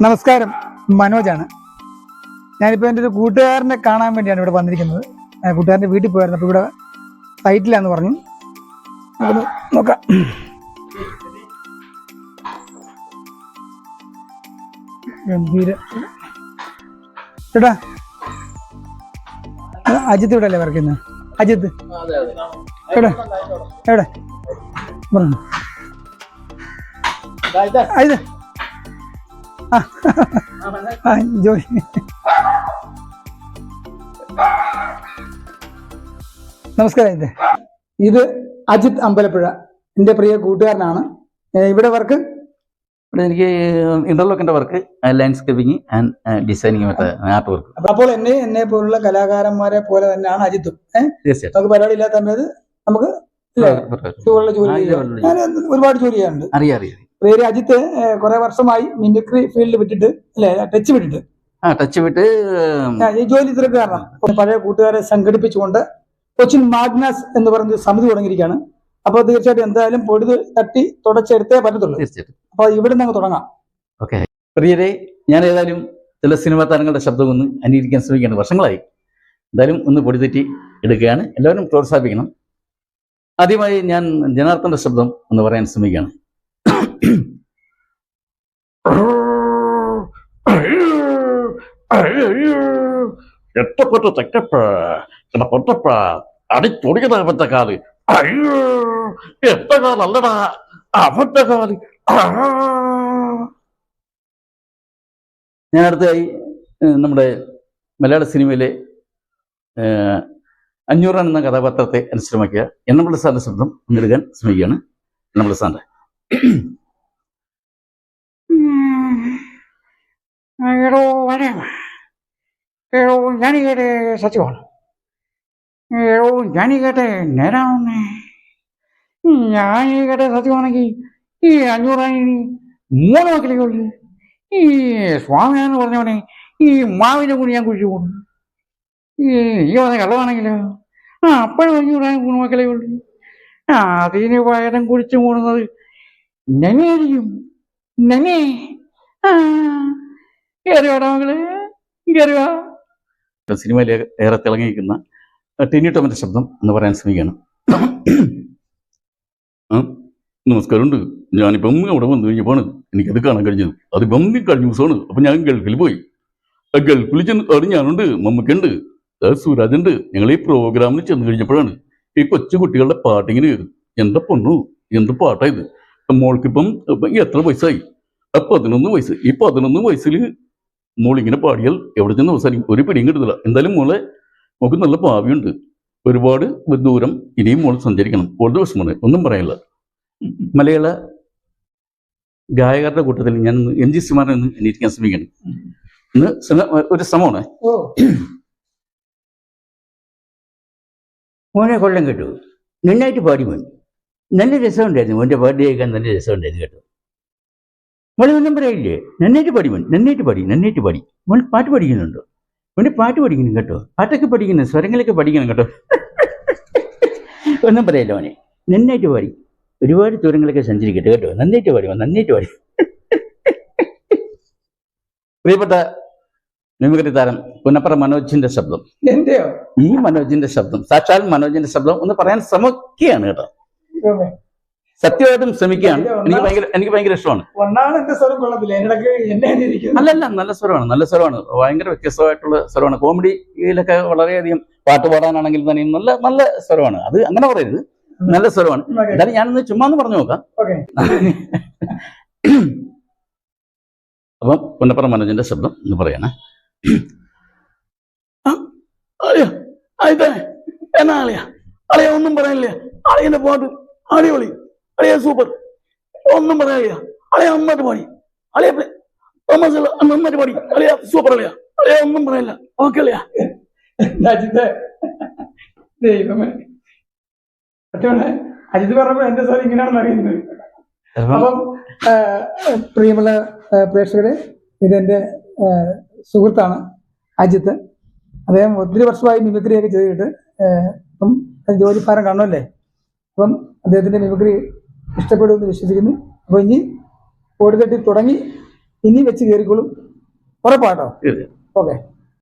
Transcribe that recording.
നമസ്കാരം. മനോജാണ്. ഞാനിപ്പോൾ എന്റെ ഒരു കൂട്ടുകാരനെ കാണാൻ വേണ്ടിയാണ് ഇവിടെ വന്നിരിക്കുന്നത്. കൂട്ടുകാരന്റെ വീട്ടിൽ പോയായിരുന്നു. അപ്പോൾ ഇവിടെ സൈറ്റിലാന്ന് പറഞ്ഞു. നമുക്കൊന്ന് നോക്കാം. ഗംഭീര. ചേട്ടാ അജിത്ത് ഇവിടെ അല്ലേ വർക്ക് ചെയ്യുന്നത് അജിത്ത്. എവിടെ എവിടെ പറഞ്ഞു. ഇത്. ജോലി നമസ്കാരം ഇത്. ഇത് അജിത് അമ്പലപ്പുഴ. എന്റെ പ്രിയ കൂട്ടുകാരനാണ്. ഇവിടെ വർക്ക്? എനിക്ക് ഇന്റർലോക്കിന്റെ work landscaping and designing art work അപ്പോൾ എന്നെ എന്നെ പോലുള്ള കലാകാരന്മാരെ പോലെ തന്നെയാണ് അജിത്തും. നമുക്ക് പരിപാടി ഇല്ലാത്ത നമുക്ക് ഒരുപാട് ജോലി ചെയ്യാറുണ്ട്. അറിയാം അറിയാം. പേര് അജിത്ത് കുറെ വർഷമായി മിമിക്രി ഫീൽഡ് വിട്ടിട്ട് അല്ലെ ടച്ച് വിട്ടിട്ട്. ആ ടച്ച് വിട്ട് ഈ ജോലി തിരക്കുകാരനാണ് പഴയ കൂട്ടുകാരെ സംഘടിപ്പിച്ചുകൊണ്ട് കൊച്ചിൻ മാഗ്നസ് എന്ന് പറഞ്ഞ സമിതി തുടങ്ങിയിരിക്കുകയാണ്. അപ്പോൾ തീർച്ചയായിട്ടും എന്തായാലും പൊടി തട്ടി തുടച്ചെടുത്തേ പറ്റത്തുള്ളൂ. തീർച്ചയായിട്ടും. അപ്പോൾ ഇവിടെ നിന്ന് തുടങ്ങാം. ഓക്കെ. പ്രിയരെ ഞാൻ ഏതായാലും ചില സിനിമാ താരങ്ങളുടെ ശബ്ദം ഒന്ന് അനുകരിക്കാൻ ശ്രമിക്കുകയാണ്. വർഷങ്ങളായി. എന്തായാലും ഒന്ന് പൊടിതെറ്റി എടുക്കുകയാണ്. എല്ലാവരും പ്രോത്സാഹിപ്പിക്കണം. ആദ്യമായി ഞാൻ ജനാർദ്ദന്റെ ശബ്ദം ഒന്ന് പറയാൻ ശ്രമിക്കുകയാണ്. എട്ടപ്പെട്ട തെക്കപ്പ എന്റെ പൊട്ടപ്പ അടിച്ചൊടിക്കണ കാൽ അയ്യോ എട്ട കാലല്ലടാ അവന്റെ കാൽ. ഞാൻ അടുത്തായി നമ്മുടെ മലയാള സിനിമയിലെ അഞ്ഞൂറാൻ എന്ന കഥാപാത്രത്തെ അനുസരമാക്കിയ എന്നുള്ള സാറിന്റെ ശബ്ദം പങ്കെടുക്കാൻ ശ്രമിക്കുകയാണ് എണ്ണപ്പിള്ള സാറിന്റെ എടോ വരാം എടോ ഞാനികട്ടെ സത്യമാണ് എടോ ഞാനികട്ടെ നേരാവുന്നേ. ഞാനികട്ടെ സത്യമാണെങ്കിൽ ഈ അഞ്ഞൂറായിരം മൂന്ന് മക്കളെ ഉള്ളു. ഈ സ്വാമിയാന്ന് പറഞ്ഞവനെ ഈ മാവിന്റെ കൂടി ഞാൻ കുഴിച്ചു പോകുന്നു ഈ ഈ പറഞ്ഞ കള്ളമാണെങ്കിലോ ആ അപ്പോഴും അഞ്ഞൂറായിരം മൂന്ന് മക്കളെ ഉള്ളു. ആ അതിന് പകരം കുഴിച്ചു പോകുന്നത് നെനയായിരിക്കും. നനെ ആ കയറിയോ സിനിമയിൽ ഏറെ തിളങ്ങിയിരിക്കുന്ന ടിനി ടോമിന്റെ ശബ്ദം എന്ന് പറയാൻ ശ്രമിക്കുകയാണ്. നമസ്കാരം നമസ്കാരമുണ്ട്. ഞാനിപ്പം അവിടെ വന്നു കഴിഞ്ഞപ്പോൾ എനിക്കത് കാണാൻ കഴിഞ്ഞത്. അതിപ്പം കഴിഞ്ഞ ദിവസമാണ്. അപ്പം ഞാൻ ഗൾഫിൽ പോയി. ഗൾഫിൽ ചെന്ന് അത് ഞാനുണ്ട് മമ്മക്കുണ്ട് സൂരാജുണ്ട്. ഞങ്ങൾ ഈ പ്രോഗ്രാമിന് ചെന്ന് കഴിഞ്ഞപ്പോഴാണ് ഈ കൊച്ചു കുട്ടികളുടെ പാട്ടിങ്ങനെ കേൾക്കും എന്താ പൊണ്ണു എന്ത് പാട്ടാ ഇത്? മോൾക്കിപ്പം എത്ര വയസ്സായി? പതിനൊന്ന് വയസ്സ്. ഈ പതിനൊന്ന് വയസ്സിൽ മോളിങ്ങനെ പാടിയാൽ എവിടെ ചെന്ന് അവസാനിക്കും? ഒരു പിടിയും കിട്ടുന്നില്ല എന്തായാലും മോളെ നമുക്ക് നല്ല ഭാവിയുണ്ട്. ഒരുപാട് ദൂരം ഇനിയും മോൾ സഞ്ചരിക്കണം. ഒരു ദിവസമാണ് ഒന്നും പറയാനില്ല മലയാള ഗായകരുടെ കൂട്ടത്തിൽ ഞാൻ എം ജി സിമാറിനെ ഒന്ന് അന്വേഷിക്കാൻ ശ്രമിക്കണം ഇന്ന് ഒരു ശ്രമമാണ്. മോനെ കൊല്ലം കേട്ടു. നന്നായിട്ട് പാടി മോൻ. നല്ല രസമുണ്ടായിരുന്നു. മോന്റെ പാട്ട് കേൾക്കാൻ നല്ല രസമുണ്ടായിരുന്നു കേട്ടോ. മോളെ ഒന്നും പറയില്ലേ? നന്നായിട്ട് പഠിവൻ മോൻ നന്നായിട്ട് പഠി നന്നായിട്ട് പഠി മോൻ പാട്ട് പഠിക്കുന്നുണ്ട്. മോനെ പാട്ട് പഠിക്കണം കേട്ടോ. പാട്ടൊക്കെ പഠിക്കണം സ്വരങ്ങളൊക്കെ പഠിക്കണം കേട്ടോ. ഒന്നും പറയില്ല മോനെ. നന്നായിട്ട് പാടി. ഒരുപാട് ദൂരങ്ങളൊക്കെ സഞ്ചരിക്കട്ടെ കേട്ടോ. നന്നായിട്ട് പാടി മോൻ നന്നായിട്ട് പാടി. പ്രിയപ്പെട്ട മിമിക്രി താരം പുന്നപ്പറ മനോജിന്റെ ശബ്ദം. എന്റെയോ? ഈ മനോജിന്റെ ശബ്ദം സാക്ഷാൽ മനോജിന്റെ ശബ്ദം ഒന്ന് പറയാൻ ശ്രമിക്കുകയാണ് കേട്ടോ. സത്യമായിട്ടും ശ്രമിക്കുകയാണ്. എനിക്ക് ഭയങ്കര എനിക്ക് ഭയങ്കര ഇഷ്ടമാണ്. ഒന്നാണ് എന്റെ സ്വരം കൊള്ളത്തില്ല. അല്ലല്ല നല്ല സ്വരമാണ് നല്ല സ്വരമാണ്. ഭയങ്കര വ്യത്യസ്തമായിട്ടുള്ള സ്വരമാണ്. കോമഡിയിലൊക്കെ വളരെയധികം പാട്ട് പാടാനാണെങ്കിൽ തന്നെ നല്ല നല്ല സ്വരമാണ്. അത് അങ്ങനെ പറയരുത്. നല്ല സ്വരമാണ്. എന്തായാലും ഞാനൊന്ന് ചുമ്മാ ഒന്ന് പറഞ്ഞു നോക്കാം. അപ്പം പുന്നപ്പുറം മനോജന്റെ ശബ്ദം എന്ന് പറയണേ. അളിയ ആയിത്തേ എന്നാ അളിയ? അളിയ ഒന്നും പറയാനില്ല. അളിയന്റെ പാട്ട് അടിപൊളി. അളിയ സൂപ്പർ. ഒന്നും പറയാനില്ല. അളിയ നന്നായിട്ട് പാടി അളിയ നന്നായിട്ട് പാടി അളിയ സൂപ്പർ അളിയ. അളിയ ഒന്നും പറയല്ല ഓക്കെ അളിയ. അജിത്ത്? ദൈവമേ. സത്യമാണ്. അജിത്ത് പറഞ്ഞപ്പോൾ എന്റെ സാർ ഇങ്ങനെയാണെന്ന് അറിയുന്നത്? അപ്പം പ്രിയമുള്ള പ്രേക്ഷകര് ഇതെന്റെ സുഹൃത്താണ് അജിത്ത്. അദ്ദേഹം ഒത്തിരി വർഷമായി മിമിക്രിയൊക്കെ ചെയ്തിട്ട് ഇപ്പം ജോലിഭാരം കാണുമല്ലേ? അപ്പം അദ്ദേഹത്തിന്റെ മിമിക്രി ഇഷ്ടപ്പെടുമെന്ന് വിശ്വസിക്കുന്നു. അപ്പോൾ ഇനി പൊടി തുടങ്ങി ഇനി വെച്ച് കയറിക്കോളും ഉറപ്പാട്ടോ. ഓക്കെ.